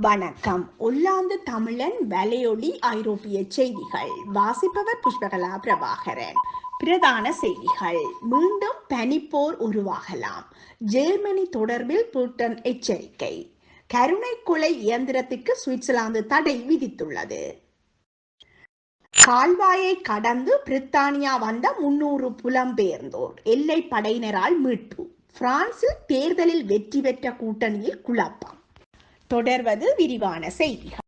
வணக்கம். ஒல்லாந்து தமிழன் வலையொலி ஐரோப்பிய செய்திகள். வாசிப்பவர் புஷ்பகலா பிரபாகரன். பிரதான செய்திகள். மீண்டும் பனிப்போர் உருவாகலாம். ஜெர்மனி தொடர்பில் புட்டன் எச்சரிக்கை. கருணை கொலை இயந்திரத்துக்கு சுவிட்சர்லாந்து தடை விதித்துள்ளது. கால்வாயை கடந்து பிரித்தானியா வந்த முன்னூறு புலம்பெயர்ந்தோர். எல்லை படையினரால் மீட்பு. பிரான்சில் தேர்தலில் வெற்றி பெற்ற கூட்டணியில் குழப்பம். தொடர்வது விரிவான செய்திகள்.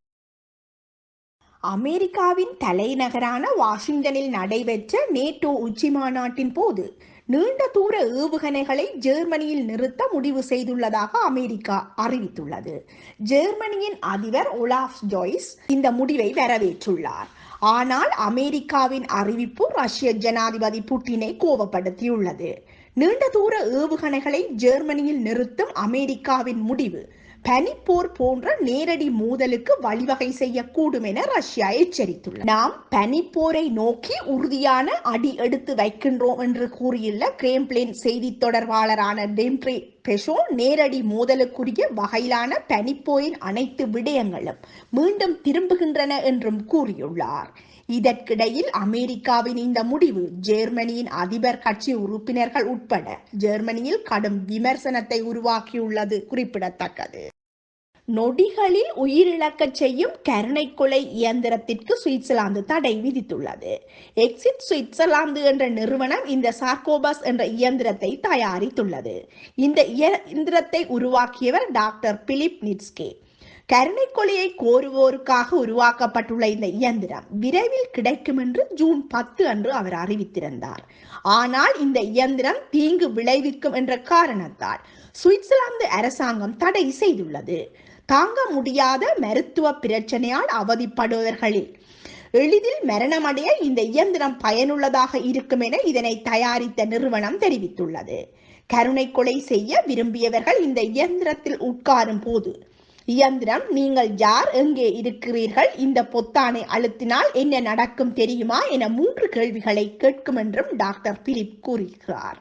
அமெரிக்காவின் தலைநகரான வாஷிங்டனில் நடைபெற்ற நேட்டோ உச்சி மாநாட்டின் போது நீண்ட தூர ஏவுகணைகளை ஜெர்மனியில் நிறுத்த முடிவு செய்துள்ளதாக அமெரிக்கா அறிவித்துள்ளது. ஜெர்மனியின் அதிபர் ஒலாஃப் ஜாய்ஸ் இந்த முடிவை வரவேற்றுள்ளார். ஆனால் அமெரிக்காவின் அறிவிப்பு ரஷ்ய ஜனாதிபதி புட்டினை கோபப்படுத்தியுள்ளது. நீண்ட தூர ஏவுகணைகளை ஜெர்மனியில் நிறுத்தும் அமெரிக்காவின் முடிவு பனிப்போர் போன்ற நேரடி மோதலுக்கு வழிவகை செய்யக்கூடும் என ரஷ்யா எச்சரித்துள்ளது. நாம் பனிப்போரை நோக்கி உறுதியான அடி எடுத்து வைக்கின்றோம் என்று கூறியுள்ள கிரேம்ப்ளின் செய்தி தொடர்பாளரான டெம்ட்ரி பெஷோ நேரடி மோதலுக்குரிய வகையிலான பனிப்போரின் அனைத்து விடயங்களும் மீண்டும் திரும்புகின்றன என்றும் கூறியுள்ளார். இதற்கிடையில் அமெரிக்காவின் இந்த முடிவு ஜெர்மனியின் அதிபர் கட்சி உறுப்பினர்கள் உட்பட ஜெர்மனியில் கடும் விமர்சனத்தை உருவாக்கியுள்ளது குறிப்பிடத்தக்கது. நொடிகளில் உயிரிழக்க செய்யும் கருணை கொலை இயந்திரத்திற்கு சுவிட்சர்லாந்து தடை விதித்துள்ளது. எக்ஸிட் சுவிட்சர்லாந்து என்ற நிறுவனம் இந்த சார்கோபஸ் என்ற இயந்திரத்தை தயாரித்துள்ளது. இந்த இயந்திரத்தை உருவாக்கியவர் டாக்டர் பிலிப் நிட்ஸ்கே. கருணை கொலையை கோருவோருக்காக உருவாக்கப்பட்டுள்ள இந்த இயந்திரம் விரைவில் கிடைக்கும் என்று ஜூன் பத்து அன்று அவர் அறிவித்திருந்தார். ஆனால் இந்த இயந்திரம் தீங்கு விளைவிக்கும் என்ற காரணத்தால் சுவிட்சர்லாந்து அரசாங்கம் தடை செய்துள்ளது. தாங்க முடியாத மருத்துவ பிரச்சனையால் அவதிப்படுபவர்களில் எளிதில் மரணமடைய இந்த இயந்திரம் பயனுள்ளதாக இருக்கும் என இதனை தயாரித்த நிறுவனம் தெரிவித்துள்ளது. கருணை கொலை செய்ய விரும்பியவர்கள் இந்த இயந்திரத்தில் உட்காரும் போது இயந்திரம் நீங்கள் யார் எங்கே இருக்கிறீர்கள் இந்த பொத்தானை அழுத்தினால் என்ன நடக்கும் தெரியுமா என மூன்று கேள்விகளை கேட்கும் என்றும் டாக்டர் பிலிப் கூறுகிறார்.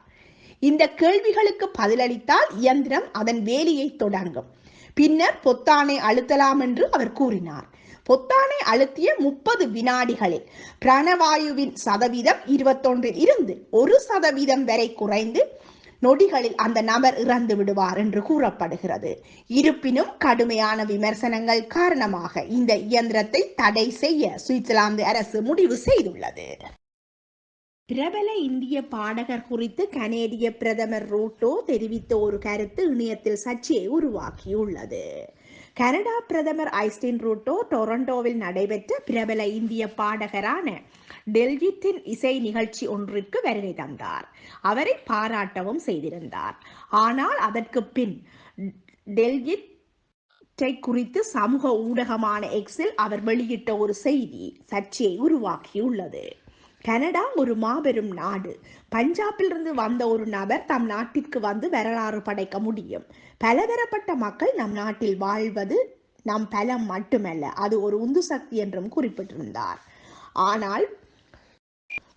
இந்த கேள்விகளுக்கு பதிலளித்தால் இயந்திரம் அதன் வேலையை தொடங்கும். பின்னர் பொத்தானை அழுத்தலாம் என்று அவர் கூறினார். பொத்தானை அழுத்திய முப்பது வினாடிகளில் பிராணவாயுவின் சதவீதம் இருபத்தொன்றில் இருந்து ஒரு சதவீதம் வரை குறைந்து நொடிகளில் அந்த நபர் இறந்து விடுவார் என்று கூறப்படுகிறது. இருப்பினும் கடுமையான விமர்சனங்கள் காரணமாக இந்த இயந்திரத்தை தடை செய்ய சுவிட்சர்லாந்து அரசு முடிவு செய்துள்ளது. பிரபல இந்திய பாடகர் குறித்து கனேடிய பிரதமர் ரூட்டோ தெரிவித்த ஒரு கருத்து இணையத்தில் சர்ச்சையை உருவாக்கியுள்ளது. கனடா பிரதமர் ஐஸ்டின் ரூட்டோ டொரண்டோவில் நடைபெற்ற பிரபல இந்திய பாடகரான டெல்ஜித்தின் இசை நிகழ்ச்சி ஒன்றிற்கு வருகை தந்தார். அவரை பாராட்டவும் செய்திருந்தார். ஆனால் அதற்கு பின் டெல்ஜித் குறித்து சமூக ஊடகமான எக்ஸில் அவர் வெளியிட்ட ஒரு செய்தி சர்ச்சையை உருவாக்கியுள்ளது. கனடா ஒரு மாபெரும் நாடு. பஞ்சாபிலிருந்து வந்த ஒரு நபர் தம் நாட்டிற்கு வந்து வரலாறு படைக்க முடியும். பலதரப்பட்ட மக்கள் நம் நாட்டில் வாழ்வது நம் பலம் மட்டுமல்ல அது ஒரு உந்து சக்தி என்றும் குறிப்பிட்டிருந்தார். ஆனால்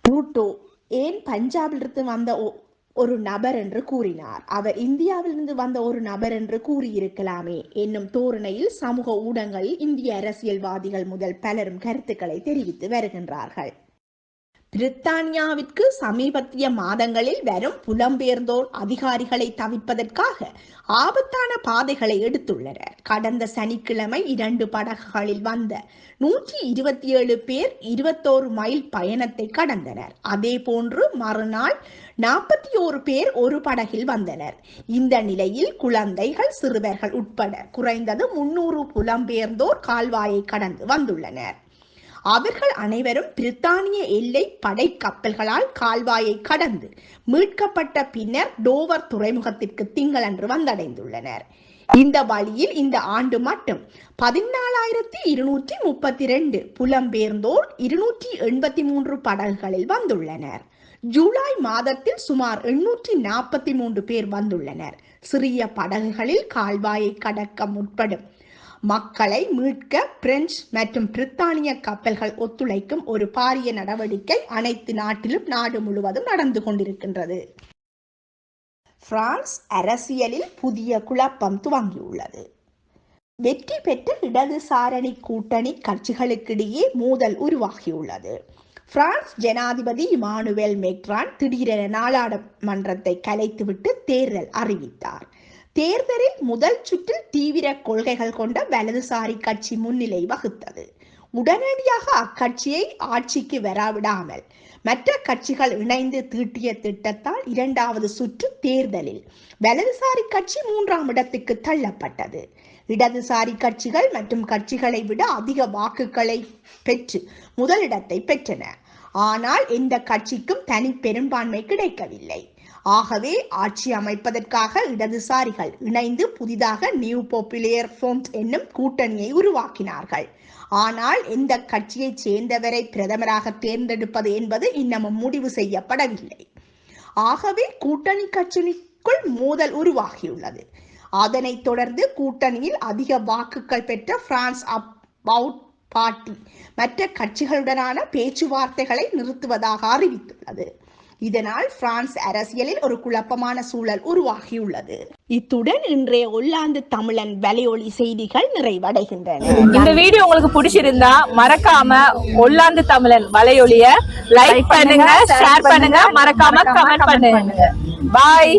ரூட்டோ ஏன் பஞ்சாபிலிருந்து வந்த ஒரு நபர் என்று கூறினார். அவர் இந்தியாவிலிருந்து வந்த ஒரு நபர் என்று கூறியிருக்கலாமே. என்னும் தோரணையில் சமூக ஊடகங்களில் இந்திய அரசியல்வாதிகள் முதல் பலரும் கருத்துக்களை தெரிவித்து வருகின்றார்கள். பிரித்தானியாவிற்கு சமீபத்திய மாதங்களில் வரும் புலம்பெயர்ந்தோர் அதிகாரிகளை தவிர்ப்பதற்காக ஆபத்தான பாதைகளை எடுத்துள்ளனர். கடந்த சனிக்கிழமை இரண்டு படகுகளில் வந்த நூற்றி இருபத்தி ஏழு பேர் இருபத்தோரு மைல் பயணத்தை கடந்தனர். அதே போன்று மறுநாள் நாற்பத்தி ஓரு பேர் ஒரு படகில் வந்தனர். இந்த நிலையில் குழந்தைகள் சிறுவர்கள் உட்பட குறைந்தது முன்னூறு புலம்பெயர்ந்தோர் கால்வாயை கடந்து வந்துள்ளனர். அவர்கள் அனைவரும் பிரித்தானிய எல்லை படை கப்பல்களால் கால்வாயை கடந்து மீட்கப்பட்ட பின்னர் டோவர் துறைமுகத்திற்கு திங்களன்று வந்தடைந்துள்ளனர். இந்த வழியில் இந்த ஆண்டு மட்டும் பதினாலாயிரத்தி இருநூற்றி முப்பத்தி ரெண்டு புலம்பெயர்ந்தோர் இருநூற்றி எண்பத்தி மூன்று படகுகளில் வந்துள்ளனர். ஜூலை மாதத்தில் சுமார் எண்ணூற்றி நாற்பத்தி மூன்று பேர் வந்துள்ளனர். சிறிய படகுகளில் கால்வாயை கடக்க முற்படும் மக்களை மீட்க பிரெஞ்சு மற்றும் பிரித்தானிய கப்பல்கள் ஒத்துழைக்கும் ஒரு பாரிய நடவடிக்கை அனைத்து நாட்டிலும் நாடு முழுவதும் நடந்து கொண்டிருக்கின்றது. பிரான்ஸ் அரசியலில் புதிய குழப்பம் துவங்கியுள்ளது. வெற்றி பெற்ற இடதுசாரணி கூட்டணி கட்சிகளுக்கிடையே மோதல் உருவாகியுள்ளது. பிரான்ஸ் ஜனாதிபதி இமானுவேல் மெக்ரான் திடீரென நாடாளுமன்றத்தை கலைத்துவிட்டு தேர்தல் அறிவித்தார். தேர்தலில் முதல் சுற்றில் தீவிர கொள்கைகள் கொண்ட வலதுசாரி கட்சி முன்னிலை வகுத்தது. உடனடியாக அக்கட்சியை ஆட்சிக்கு வராவிடாமல் மற்ற கட்சிகள் இணைந்து தீட்டிய திட்டத்தால் இரண்டாவது சுற்று தேர்தலில் வலதுசாரி கட்சி மூன்றாம் இடத்துக்கு தள்ளப்பட்டது. இடதுசாரி கட்சிகள் மற்றும் கட்சிகளை விட அதிக வாக்குகளை பெற்று முதலிடத்தை பெற்றன. ஆனால் எந்த கட்சிக்கும் தனி பெரும்பான்மை கிடைக்கவில்லை. ஆகவே ஆட்சி அமைப்பதற்காக இடதுசாரிகள் இணைந்து புதிதாக நியூ பாப்புலேர் ஃப்ரண்ட் என்னும் கூட்டணியை உருவாக்கினார்கள். ஆனால் எந்த கட்சியைச் சேர்ந்தவரை பிரதமராக தேர்ந்தெடுப்பது என்பது இன்னமும் முடிவு செய்யப்படவில்லை. ஆகவே கூட்டணி கட்சிக்குள் மோதல் உருவாகியுள்ளது. அதனைத் தொடர்ந்து கூட்டணியில் அதிக வாக்குகள் பெற்ற பிரான்ஸ் அப் அவுட் பார்ட்டி மற்ற கட்சிகளுடனான பேச்சுவார்த்தைகளை நிறுத்துவதாக அறிவித்துள்ளது. இதனால் பிரான்ஸ் அரசியலில் ஒரு குழப்பமான சூழல் உருவாகியுள்ளது. இத்துடன் இன்றைய ஒல்லாந்து தமிழன் வலையொலி செய்திகள் நிறைவடைகின்றன. இந்த வீடியோ உங்களுக்கு பிடிச்சிருந்தா மறக்காம ஒல்லாந்து தமிழன் வலையொலிய லைக் பண்ணுங்க ஷேர் பண்ணுங்க மறக்காம கமெண்ட் பண்ணுங்க. பாய்